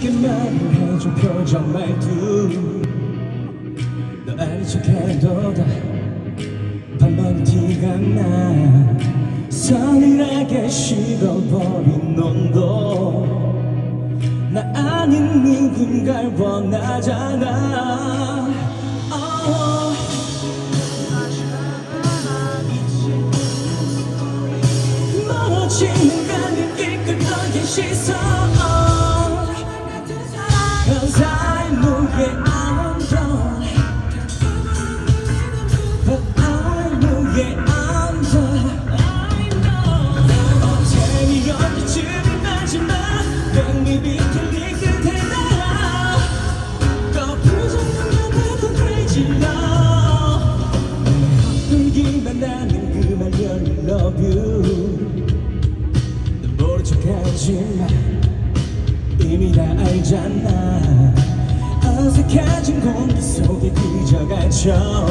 솔직히 말해줘 표정 말투 너 아는 척해도 다 반만 티가 나. 서늘하게 식어버린 넌도. 나 아닌 누군가를 원하잖아. oh. 멀어지는 love 울기만 나는 그말 열린 love you. 넌 모른 척하지만 이미 다 알잖아. 어색해진 공기 속에 그저가죠.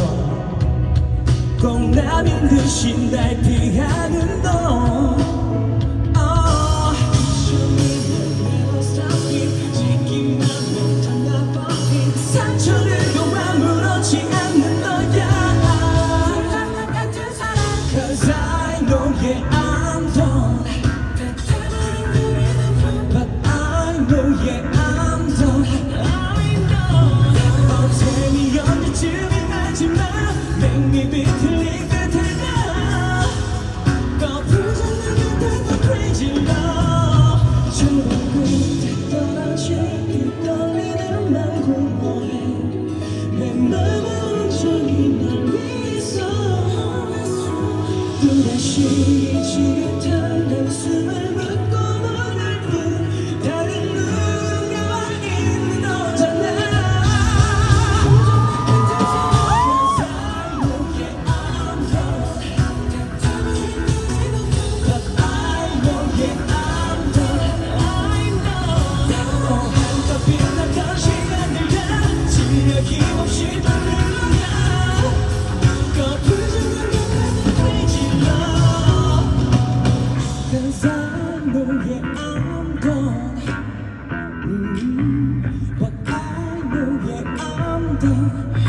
콩라면 듯이 날 피하는 너 Yeah I'm 또다시 지긋한 한숨을 묻고 너를 뿐 다른 누군가와 있는 너잖아 know yeah I'm done But I know yeah I'm done I know 어, 한껏 빛났던 시간들과 지력이 I'm done.